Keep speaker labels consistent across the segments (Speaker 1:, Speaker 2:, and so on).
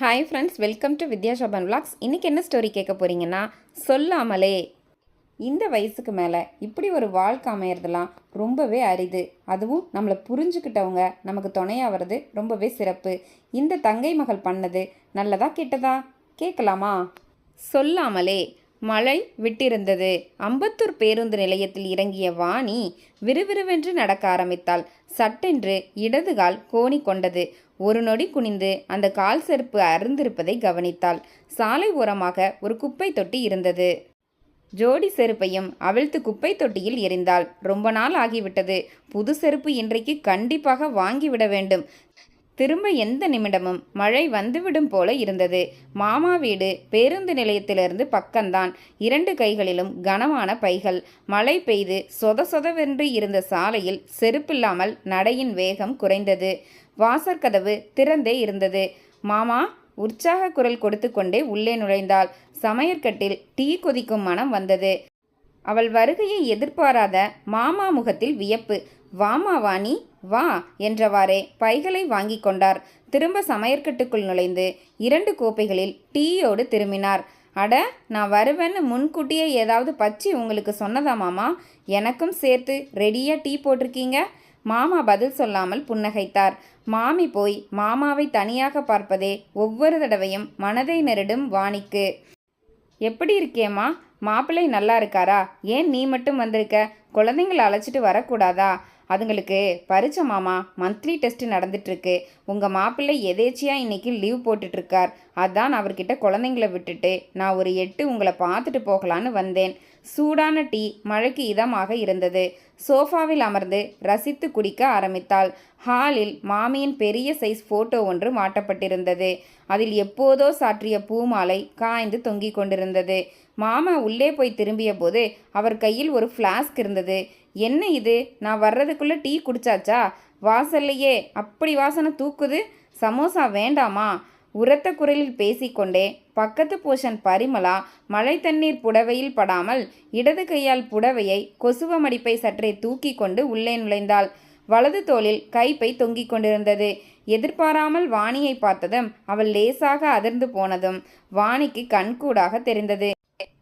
Speaker 1: Hi friends welcome to Vidya Shoban vlogs. இன்றைக்கி என்ன story கேட்க போகிறீங்கன்னா சொல்லாமலே. இந்த வயசுக்கு மேலே இப்படி ஒரு வாழ்க்கை அமையறதெல்லாம் ரொம்பவே அரிது. அதுவும் நம்மளை புரிஞ்சுக்கிட்டவங்க நமக்கு துணையாகிறது ரொம்பவே சிறப்பு. இந்த தங்கை மகள் பண்ணது நல்லதா கெட்டதா? கேட்கலாமா? சொல்லாமலே. மழை விட்டிருந்தது. அம்பத்தூர் பேருந்து நிலையத்தில் இறங்கிய வாணி விறுவிறுவென்று நடக்க ஆரம்பித்தாள். சட்டென்று இடதுகால் கோணி கொண்டது. ஒரு நொடி குனிந்து அந்த கால் செருப்பு அருந்திருப்பதை கவனித்தாள். சாலை ஓரமாக ஒரு குப்பை தொட்டி இருந்தது. ஜோடி செருப்பையும் அவிழ்த்து குப்பை தொட்டியில் எரிந்தாள். ரொம்ப நாள் ஆகிவிட்டது. புது செருப்பு இன்றைக்கு கண்டிப்பாக வாங்கிவிட வேண்டும். திரும்ப எந்த நிமிடமும் மழை வந்துவிடும் போல இருந்தது. மாமா வீடு பேருந்து நிலையத்திலிருந்து பக்கம்தான். இரண்டு கைகளிலும் கனமான பைகள். மழை பெய்து சொத சொதவென்று இருந்த சாலையில் செருப்பில்லாமல் நடையின் வேகம் குறைந்தது. வாசற்கதவு திறந்தே இருந்தது. மாமா உற்சாக குரல் கொடுத்து கொண்டே உள்ளே நுழைந்தாள். சமையற்கட்டில் டீ கொதிக்கும் மனம் வந்தது. அவள் வருகையை எதிர்பாராத மாமா முகத்தில் வியப்பு. வாமா வாணி வா என்றவாறே பைகளை வாங்கி கொண்டார். திரும்ப சமையற்கட்டுக்குள் நுழைந்து இரண்டு கோப்பைகளில் டீயோடு திரும்பினார். அட நான் வருவேன்னு முன்கூட்டியே ஏதாவது பச்சி உங்களுக்கு சொன்னதா மாமா? எனக்கும் சேர்த்து ரெடியாக டீ போட்டிருக்கீங்க? மாமா பதில் சொல்லாமல் புன்னகைத்தார். மாமி போய் மாமாவை தனியாக பார்ப்பதே ஒவ்வொரு தடவையும் மனதை நெருடும் வாணிக்கு. எப்படி இருக்கேம்மா? மாப்பிள்ளை நல்லா இருக்காரா? ஏன் நீ மட்டும் வந்திருக்க? குழந்தைங்களை அழைச்சிட்டு வரக்கூடாதா? அதுங்களுக்கு பரிச்ச மாமா மந்த்லி டெஸ்ட் நடந்துட்டுருக்கு. உங்கள் மாப்பிள்ளை எதேச்சியாக இன்றைக்கி லீவ் போட்டுட்ருக்கார். அதான் அவர்கிட்ட குழந்தைங்கள விட்டுட்டு நான் ஒரு எட்டு உங்களை பார்த்துட்டு போகலான்னு வந்தேன். சூடான டீ மழைக்கு இதமாக இருந்தது. சோஃபாவில் அமர்ந்து ரசித்து குடிக்க ஆரம்பித்தாள். ஹாலில் மாமியின் பெரிய சைஸ் ஃபோட்டோ ஒன்று மாட்டப்பட்டிருந்தது. அதில் எப்போதோ சாற்றிய பூமாலை காய்ந்து தொங்கிக் கொண்டிருந்தது. மாமா உள்ளே போய் திரும்பிய போது அவர் கையில் ஒரு ஃப்ளாஸ்க் இருந்தது. என்ன இது? நான் வர்றதுக்குள்ளே டீ குடிச்சாச்சா? வாசல்லையே அப்படி வாசனை தூக்குது? சமோசா வேண்டாமா? உரத்த குரலில் பேசிக்கொண்டே பக்கத்து போஷன் பரிமளா மழை தண்ணீர் புடவையில் படாமல் இடது கையால் புடவையை கொசுவ மடிப்பை சற்றே தூக்கி கொண்டு உள்ளே நுழைந்தாள். வலது தோளில் கைப்பை தொங்கிக் கொண்டிருந்தது. எதிர்பாராமல் வாணியை பார்த்ததும் அவள் லேசாக அதிர்ந்து போனதும் வாணிக்கு கண்கூடாக தெரிந்தது.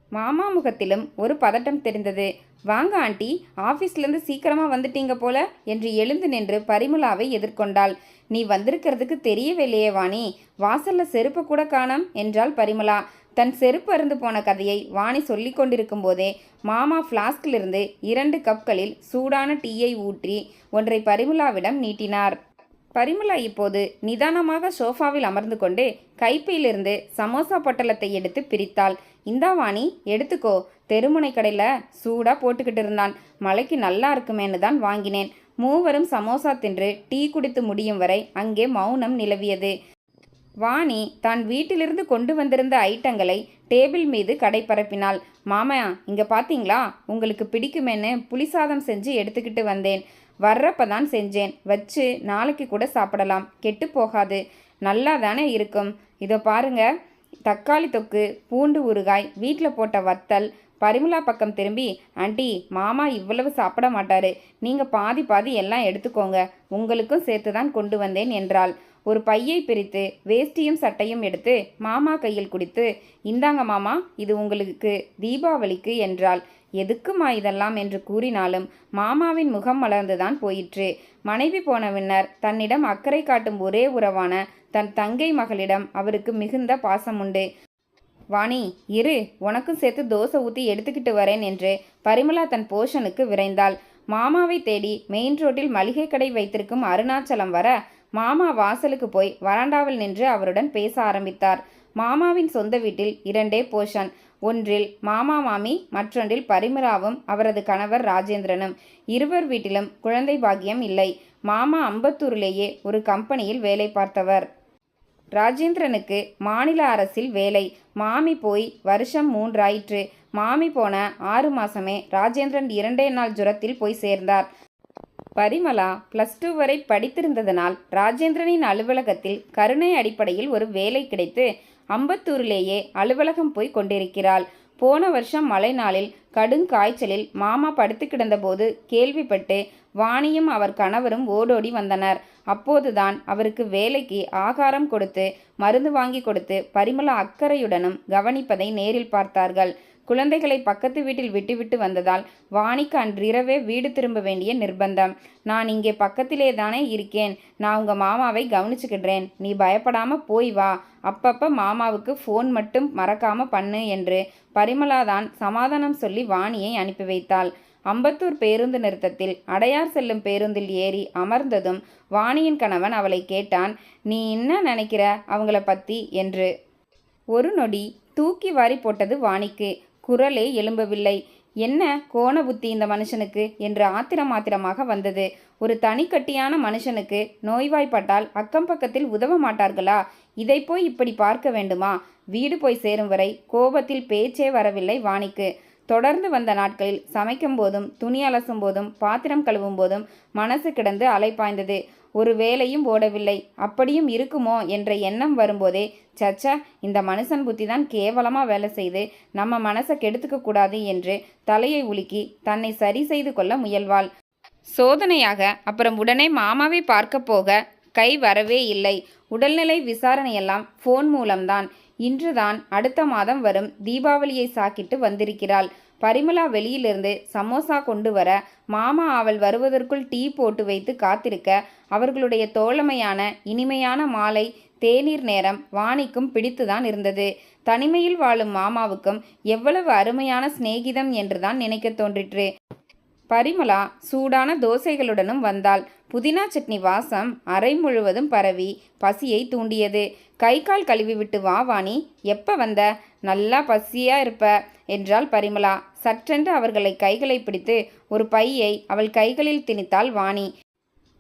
Speaker 1: மாமா முகத்திலும் ஒரு பதட்டம் தெரிந்தது. வாங்க ஆண்டி. ஆஃபீஸ்லேருந்து சீக்கிரமாக வந்துட்டீங்க போல என்று எழுந்து நின்று பரிமுலாவை எதிர்கொண்டாள். நீ வந்திருக்கிறதுக்கு தெரியவில்லையே வாணி. வாசல்ல செருப்பு கூட காணோம் என்றாள் பரிமலா தன் செருப்பு அருந்து போன கதையை வாணி சொல்லி கொண்டிருக்கும் போதே மாமா ஃப்ளாஸ்கிலிருந்து இரண்டு கப்களில் சூடான டீயை ஊற்றி ஒன்றை பரிமுலாவிடம் நீட்டினார். பரிமலா இப்போது நிதானமாக சோஃபாவில் அமர்ந்து கொண்டு கைப்பையிலிருந்து சமோசா பொட்டலத்தை எடுத்து பிரித்தாள். இந்தா வாணி எடுத்துக்கோ. தெருமுனை கடையில் சூடாக போட்டுக்கிட்டு இருந்தான். மழைக்கு நல்லா இருக்குமேன்னு தான் வாங்கினேன். மூவரும் சமோசா தின்று டீ குடித்து முடியும் வரை அங்கே மௌனம் நிலவியது. வாணி தான் வீட்டிலிருந்து கொண்டு வந்திருந்த ஐட்டங்களை டேபிள் மீது கடை பரப்பினாள். மாமா இங்கே பார்த்தீங்களா உங்களுக்கு பிடிக்குமேன்னு புளிசாதம் செஞ்சு எடுத்துக்கிட்டு வந்தேன். வர்றப்ப தான் செஞ்சேன். வச்சு நாளைக்கு கூட சாப்பிடலாம். கெட்டு போகாது. நல்லா தானே இருக்கும். இதோ பாருங்க. தக்காளி தொக்கு பூண்டு ஊறுகாய் வீட்டில் போட்ட வத்தல் பரிமலா பக்கம் திரும்பி ஆண்டி மாமா இவ்வளவு சாப்பிட மாட்டாரு. நீங்கள் பாதி பாதி எல்லாம் எடுத்துக்கோங்க. உங்களுக்கும் சேர்த்து தான் கொண்டு வந்தேன் என்றாள். ஒரு பையை பிரித்து வேஷ்டியும் சட்டையும் எடுத்து மாமா கையில் குடித்து இந்தாங்க மாமா இது உங்களுக்கு தீபாவளிக்கு என்றாள். எதுக்குமா இதெல்லாம்? என்று கூறினாலும் மாமாவின் முகம் மலர்ந்துதான் போயிற்று. மனைவி போன பின்னர் தன்னிடம் அக்கறை காட்டும் ஒரே உறவான தன் தங்கை மகளிடம் அவருக்கு மிகுந்த பாசம் உண்டு. வாணி இரு உனக்கும் சேர்த்து தோசை ஊற்றி எடுத்துக்கிட்டு வரேன் என்று பரிமளா தன் போஷனுக்கு விரைந்தாள். மாமாவை தேடி மெயின் ரோட்டில் மளிகை கடை வைத்திருக்கும் அருணாச்சலம் வர மாமா வாசலுக்கு போய் வராண்டாவில் நின்று அவருடன் பேச ஆரம்பித்தார். மாமாவின் சொந்த வீட்டில் இரண்டே போஷன். ஒன்றில் மாமா மாமி மற்றொன்றில் பரிமராவும் அவரது கணவர் ராஜேந்திரனும். இருவர் வீட்டிலும் குழந்தை பாக்கியம் இல்லை. மாமா அம்பத்தூரிலேயே ஒரு கம்பெனியில் வேலை பார்த்தவர். ராஜேந்திரனுக்கு மாநில அரசில் வேலை. மாமி போய் வருஷம் மூன்றாயிற்று. மாமி போன ஆறு மாசமே ராஜேந்திரன் இரண்டே நாள் ஜுரத்தில் போய் சேர்ந்தார். பரிமளா பிளஸ் டூ வரை படித்திருந்ததனால் ராஜேந்திரனின் அலுவலகத்தில் கருணை அடிப்படையில் ஒரு வேலை கிடைத்து அம்பத்தூரிலேயே அலுவலகம் போய் கொண்டிருக்கிறாள். போன வருஷம் மழை நாளில் கடுங்காய்ச்சலில் மாமா படுத்து கிடந்தபோது கேள்விப்பட்டு வாணியும் அவர் கணவரும் ஓடோடி வந்தனர். அப்போதுதான் அவருக்கு வேலைக்கு ஆகாரம் கொடுத்து மருந்து வாங்கி கொடுத்து பரிமளா அக்கறையுடனும் கவனிப்பதை நேரில் பார்த்தார்கள். குழந்தைகளை பக்கத்து வீட்டில் விட்டுவிட்டு வந்ததால் வாணிக்கு அன்றிரவே வீடு திரும்ப வேண்டிய நிர்பந்தம். நான் இங்கே பக்கத்திலே தானே இருக்கேன். நான் உங்கள் மாமாவை கவனிச்சுக்கிடுறேன் நீ பயப்படாமல் போய் வா. அப்பப்போ மாமாவுக்கு ஃபோன் மட்டும் மறக்காமல் பண்ணு என்று பரிமளாதான் சமாதானம் சொல்லி வாணியை அனுப்பி வைத்தாள். அம்பத்தூர் பேருந்து நிறுத்தத்தில் அடையார் செல்லும் பேருந்தில் ஏறி அமர்ந்ததும் வாணியின் கணவன் அவளை கேட்டான் நீ என்ன நினைக்கிற? அவங்கள பத்தி? என்று. ஒரு நொடி தூக்கி வாரி போட்டது வாணிக்கு. குரலே எழும்பவில்லை. என்ன? கோண புத்தி இந்த மனுஷனுக்கு? என்று ஆத்திரம் ஆத்திரமாக வந்தது. ஒரு தனிக்கட்டியான மனுஷனுக்கு நோய்வாய்ப்பட்டால் அக்கம் பக்கத்தில் உதவ மாட்டார்களா? இதை போய் இப்படி பார்க்க வேண்டுமா? வீடு போய் சேரும் வரை கோபத்தில் பேச்சே வரவில்லை வாணிக்கு. தொடர்ந்து வந்த நாட்களில் சமைக்கும் போதும் துணி அலசும் போதும் பாத்திரம் கழுவும் போதும் மனசு கிடந்து அலைப்பாய்ந்தது ஒரு வேலையும் ஓடவில்லை அப்படியும் இருக்குமோ என்ற எண்ணம் வரும்போதே சச்சா இந்த மனுஷன் புத்தி தான் கேவலமாக வேலை செய்து நம்ம மனசை கெடுத்துக்க கூடாது என்று தலையை உலுக்கி தன்னை சரி செய்து கொள்ள முயல்வாள். சோதனையாக அப்புறம் உடனே மாமாவை பார்க்க போக கை வரவே இல்லை. உடல்நிலை விசாரணையெல்லாம் ஃபோன் மூலம்தான். இன்றுதான் அடுத்த மாதம் வரும் தீபாவளியை சாக்கிட்டு வந்திருக்கிறாள். பரிமளா வெளியிலிருந்து சமோசா கொண்டு வர மாமா அவள் வருவதற்குள் டீ போட்டு வைத்து காத்திருக்க அவர்களுடைய தோழமையான இனிமையான மாலை தேநீர் நேரம் வாணிக்கும் பிடித்துதான் இருந்தது. தனிமையில் வாழும் மாமாவுக்கும் எவ்வளவு அருமையான சிநேகிதம் என்றுதான் நினைக்க தோன்றிற்று. பரிமளா சூடான தோசைகளுடனும் வந்தாள். புதினா சட்னி வாசம் அறை முழுவதும் பரவி பசியை தூண்டியது. கை கால் கழுவி விட்டு வா வாணி எப்போ வந்த? நல்லா பசியா இருப்ப என்றாள் பரிமளா. சற்றென்று அவர்களை கைகளை பிடித்து ஒரு பையை அவள் கைகளில் திணித்தாள் வாணி.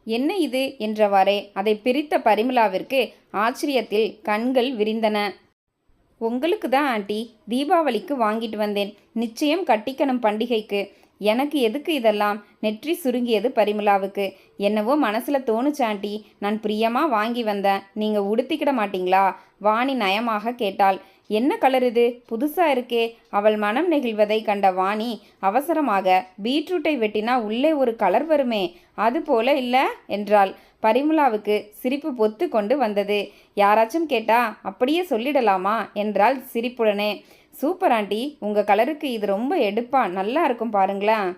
Speaker 1: என்ன இது? என்றவாறே. அதை பிரித்த பரிமளாவிற்கு ஆச்சரியத்தில் கண்கள் விரிந்தன. உங்களுக்கு தான் ஆண்டி. தீபாவளிக்கு வாங்கிட்டு வந்தேன். நிச்சயம் கட்டிக்கணும் பண்டிகைக்கு. எனக்கு எதுக்கு இதெல்லாம்? நெற்றி சுருங்கியது பரிமலாவுக்கு என்னவோ மனசில் தோணுச்சு ஆண்டி. நான் பிரியமாக வாங்கி வந்தேன். நீங்கள் உடுத்திக்கிட மாட்டீங்களா? வாணி நயமாக கேட்டாள். என்ன கலர் இது? புதுசா இருக்கே. அவள் மனம் நெகிழ்வதை கண்ட வாணி அவசரமாக பீட்ரூட்டை வெட்டினா உள்ளே ஒரு கலர் வருமே அது போல இல்ல? என்றாள். பரிமுலாவுக்கு சிரிப்பு பொத்து கொண்டு வந்தது. யாராச்சும் கேட்டா அப்படியே சொல்லிடலாமா? என்றாள் சிரிப்புடனே. சூப்பர் ஆண்டி உங்கள் கலருக்கு இது ரொம்ப எடுப்பா நல்லா இருக்கும் பாருங்களேன்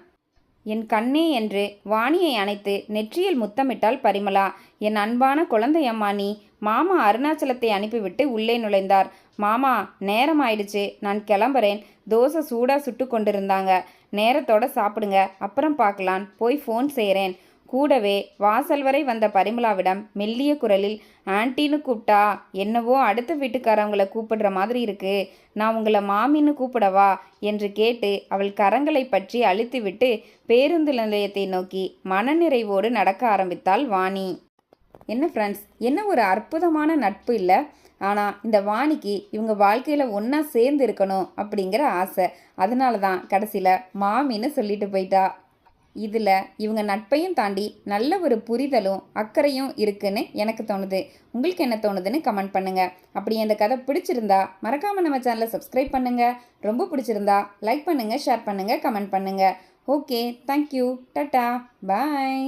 Speaker 1: என் கண்ணே என்று வாணியை அணைத்து நெற்றியில் முத்தமிட்டாள் பரிமளா. என் அன்பான குழந்தையம்மா நீ மாமா அருணாச்சலத்தை அனுப்பிவிட்டு உள்ளே நுழைந்தார். மாமா நேரம் ஆயிடுச்சு நான் கிளம்புறேன். தோசை சூடாக சுட்டு கொண்டிருந்தாங்க. நேரத்தோட சாப்பிடுங்க அப்புறம் பார்க்கலாம். போய் ஃபோன் செய்கிறேன் கூடவே வாசல் வரை வந்த பரிமளாவிடம் மெல்லிய குரலில் ஆன்ட்டின்னு கூப்பிட்டா என்னவோ அடுத்த வீட்டுக்காரவங்களை கூப்பிடுற மாதிரி இருக்கு. நான் உங்களை மாமின்னு கூப்பிடவா? என்று கேட்டு அவள் கரங்களை பற்றி அழுத்திவிட்டு பேருந்து நிலையத்தை நோக்கி மனநிறைவோடு நடக்க ஆரம்பித்தாள் வாணி. என்ன ஃப்ரெண்ட்ஸ் என்ன ஒரு அற்புதமான நட்பு இல்லை? ஆனால் இந்த வாணிக்கு இவங்க வாழ்க்கையில் ஒன்றா சேர்ந்து இருக்கணும் அப்படிங்கிற ஆசை. அதனால தான் கடைசியில் மாமின்னு சொல்லிட்டு போயிட்டா. இதில் இவங்க நட்பையும் தாண்டி நல்ல ஒரு புரிதலும் அக்கறையும் இருக்குன்னு எனக்கு தோணுது. உங்களுக்கு என்ன தோணுதுன்னு கமெண்ட் பண்ணுங்கள் அப்படி இந்த கதை பிடிச்சிருந்தா மறக்காமல் நம்ம சேனலை சப்ஸ்கிரைப் பண்ணுங்கள் ரொம்ப பிடிச்சிருந்தா லைக் பண்ணுங்கள் ஷேர் பண்ணுங்கள் கமெண்ட் பண்ணுங்கள் ஓகே தேங்க்யூ டட்டா பாய்